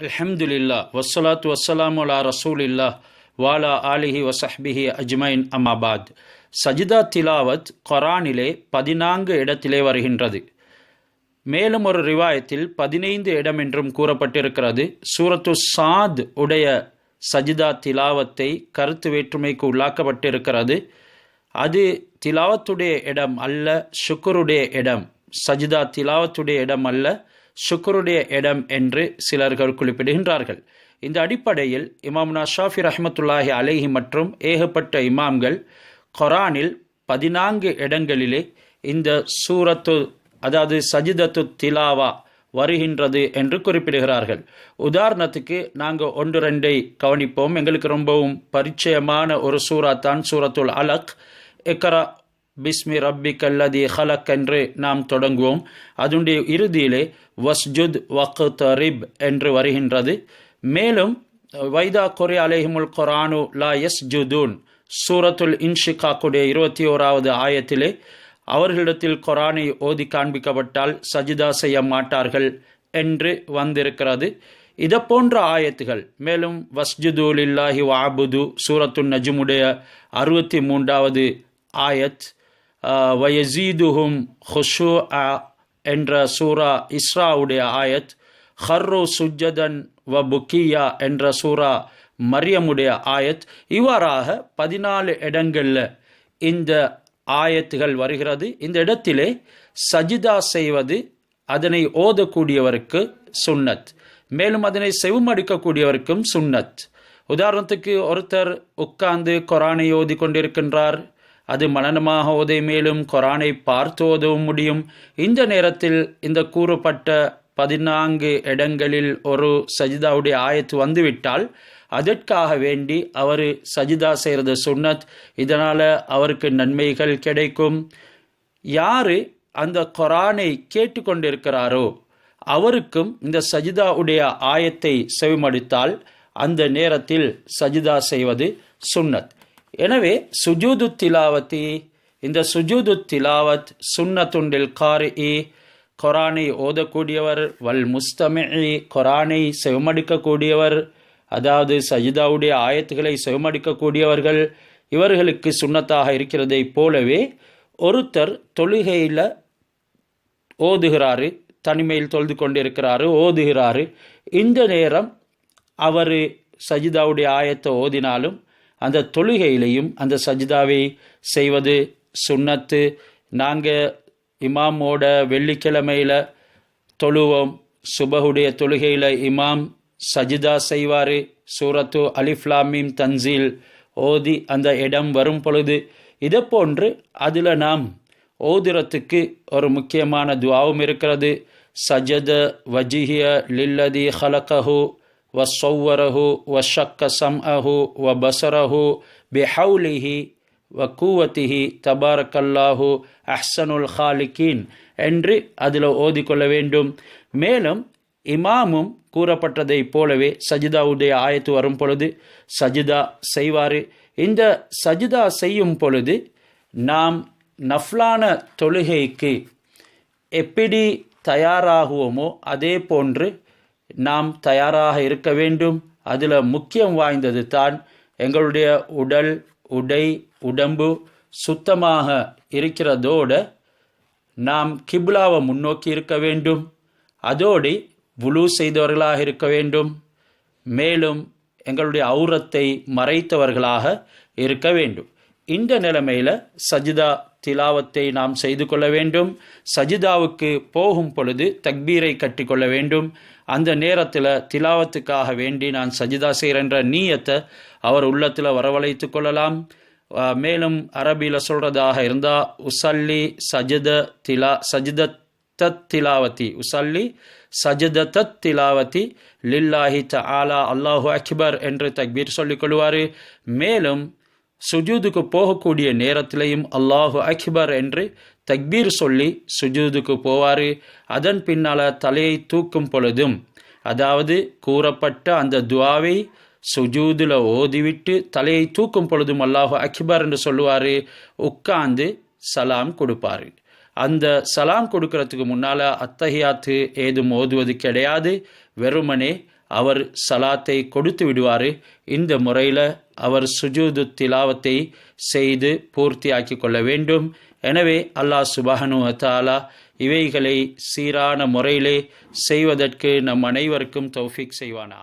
அல்ஹம்துலில்லா வஸ்ஸலாத்து வஸ்ஸலாமு அலா ரசூலில்லா வாலா ஆலிஹி வசஹ்பிஹி அஜ்மைன் அமாபாத் சஜிதா திலாவத் கொரானிலே பதினான்கு இடத்திலே வருகின்றது. மேலும் ஒரு ரிவாயத்தில் பதினைந்து இடம் என்றும் கூறப்பட்டிருக்கிறது. சூரத்து சாத் உடைய சஜிதா திலாவத்தை கருத்து வேற்றுமைக்கு உள்ளாக்கப்பட்டிருக்கிறது. அது திலாவத்துடைய இடம் அல்ல ஷுக்குருடைய இடம். சஜிதா திலாவத்துடைய இடம் அல்ல சுக்கருடைய இடம் என்று சிலர்கள் குறிப்பிடுகின்றார்கள். இந்த அடிப்படையில் இமாம்னா ஷாஃபி ரஹமத்துல்லாஹி அலைஹி மற்றும் ஏகப்பட்ட இமாம்கள் கொரானில் பதினான்கு இடங்களிலே இந்த சூரத்து அதாவது சஜிதத்து திலாவா வருகின்றது என்று குறிப்பிடுகிறார்கள். உதாரணத்துக்கு நாங்கள் ஒன்று ரெண்டை கவனிப்போம். எங்களுக்கு ரொம்பவும் பரிச்சயமான ஒரு சூரா தான் சூரத்துல் அலக். எக்கரா பிஸ்மி ரப்பி கல்லதி ஹலக் என்று நாம் தொடங்குவோம். அதனுடைய இறுதியிலே வஸ்ஜுத் வக்கு தரிப் என்று வருகின்றது. மேலும் வைதா கொரி அலேஹிமுல் கொரானு லா எஸ் ஜுதூன் சூரத்துல் இன்ஷிகாக்குடைய இருபத்தி ஓராவது ஆயத்திலே அவர்களிடத்தில் கொரானை ஓதி காண்பிக்கப்பட்டால் சஜிதா செய்ய மாட்டார்கள் என்று வந்திருக்கிறது. இதை போன்ற ஆயத்துகள் மேலும் வஸ்ஜுதூல் இல்லாஹி வாபுது சூரத்துன் நஜுமுடைய அறுபத்தி மூன்றாவது ஆயத் வயசீதுஹும் ஹுஷு என்ற சூரா இஸ்ராவுடைய ஆயத் ஹர்ரு சுஜதன் வ புக்கியா என்ற சூரா மரியமுடைய ஆயத். இவ்வாறாக பதினாலு இடங்களில் இந்த ஆயத்துகள் வருகிறது. இந்த இடத்திலே சஜிதா செய்வது அதனை ஓதக்கூடியவருக்கு சுன்னத். மேலும் அதனை செவமடிக்கக்கூடியவருக்கும் சுன்னத். உதாரணத்துக்கு ஒருத்தர் உட்கார்ந்து கொரானை ஓதி கொண்டிருக்கின்றார் அது மனநமாக ஓதை மேலும் கொரானை பார்த்து ஓதவும் முடியும். இந்த நேரத்தில் இந்த கூறப்பட்ட பதினான்கு இடங்களில் ஒரு சஜிதாவுடைய ஆயத்து வந்துவிட்டால் அதற்காக வேண்டி அவர் சஜிதா செய்கிறது சுன்னத். இதனால் அவருக்கு நன்மைகள் கிடைக்கும். யார் அந்த கொரானை கேட்டுக்கொண்டிருக்கிறாரோ அவருக்கும் இந்த சஜிதாவுடைய ஆயத்தை செவிமடித்தால் அந்த நேரத்தில் சஜிதா செய்வது சுன்னத். எனவே சுஜூது திலாவத்தி இந்த சுஜூது திலாவத் சுன்னத்துண்டில் காரி கொரானை ஓதக்கூடியவர் வல் முஸ்தமி கொரானை செவமடிக்கக்கூடியவர் அதாவது சஜிதாவுடைய ஆயத்துக்களை செவமடிக்கக்கூடியவர்கள் இவர்களுக்கு சுண்ணத்தாக இருக்கிறதை போலவே ஒருத்தர் தொழுகையில் ஓதுகிறாரு தனிமையில் தொழுது கொண்டிருக்கிறாரு ஓதுகிறாரு இந்த நேரம் அவர் சஜிதாவுடைய ஆயத்தை ஓதினாலும் அந்த தொழுகையிலையும் அந்த சஜிதாவை செய்வது சுண்ணத்து. நாங்கள் இமாமோட வெள்ளிக்கிழமையில் தொழுவோம். சுபகுடைய தொழுகையில் இமாம் சஜிதா செய்வார். சூரத்து அலிஃப்லாமீம் தன்சீல் ஓதி அந்த இடம் வரும் பொழுது இதை போன்று அதில் நாம் ஓதுறத்துக்கு ஒரு முக்கியமான துவாவும் இருக்கிறது. சஜத வஜிஹிய லில்லதி ஹலகஹு வ சொவ்வரஹு வ ஷக்க சம் அஹு வ பசரஹு பிஹவுலிஹி வ கூவத்திஹி தபாரக்கல்லாஹு அஹ்சனுல் ஹாலிகீன் என்று அதில் ஓதிக்கொள்ள வேண்டும். மேலும் இமாமும் கூறப்பட்டதை போலவே சஜிதாவுடைய ஆயத்து வரும் பொழுது சஜிதா செய்வார் இந்த சஜிதா செய்யும் பொழுது நாம் நஃப்லான தொழுகைக்கு எப்படி தயாராகுவோமோ அதே போன்று நாம் தயாராக இருக்க வேண்டும். அதில் முக்கியம் வாய்ந்தது தான் எங்களுடைய உடல் உடை உடம்பு சுத்தமாக இருக்கிறதோடு நாம் கிப்லாவை முன்னோக்கி இருக்க வேண்டும். அதோடு புலு செய்தவர்களாக இருக்க வேண்டும். மேலும் எங்களுடைய ஔரத்தை மறைத்தவர்களாக இருக்க வேண்டும். இந்த நிலைமையில் சஜிதா திலாவத்தை நாம் செய்து கொள்ள வேண்டும். சஜிதாவுக்கு போகும் பொழுது தக்பீரை கட்டிக்கொள்ள வேண்டும். அந்த நேரத்தில் திலாவத்துக்காக வேண்டி நான் சஜிதா செய்கிறன்ற நீயத்தை அவர் உள்ளத்தில் வரவழைத்து கொள்ளலாம். மேலும் அரபியில் சொல்கிறதாக இருந்தால் உசல்லி சஜித திலா சஜித தத் திலாவதி உசல்லி சஜத தத் திலாவதி லில்லாஹி த ஆலா அல்லாஹு அக்பர் என்று தக்பீர் சொல்லிக் கொள்வார். மேலும் சுஜூதுக்கு போகக்கூடிய நேரத்திலையும் அல்லாஹு அக்பர் என்று தக்பீர் சொல்லி சுஜூதுக்கு போவார் அதன் பின்னால் தலையை தூக்கும் பொழுதும் அதாவது கூறப்பட்ட அந்த துவாவை சுஜூதில் ஓதிவிட்டு தலையை தூக்கும் பொழுதும் அல்லாஹு அக்பர் என்று சொல்லுவார் உட்கார்ந்து சலாம் கொடுப்பார் அந்த சலாம் கொடுக்கறதுக்கு முன்னால் அத்தகையாத்து ஏதும் ஓதுவது கிடையாது வெறுமனே அவர் சலாத்தை கொடுத்து விடுவார். இந்த முறையில் அவர் சுஜூது திலாவத்தை செய்து பூர்த்தியாக்கி கொள்ள வேண்டும். எனவே அல்லாஹ் சுபஹனு அத்தாலா இவைகளை சீரான முறையிலே செய்வதற்கு நம் அனைவருக்கும் தௌஃபிக் செய்வானா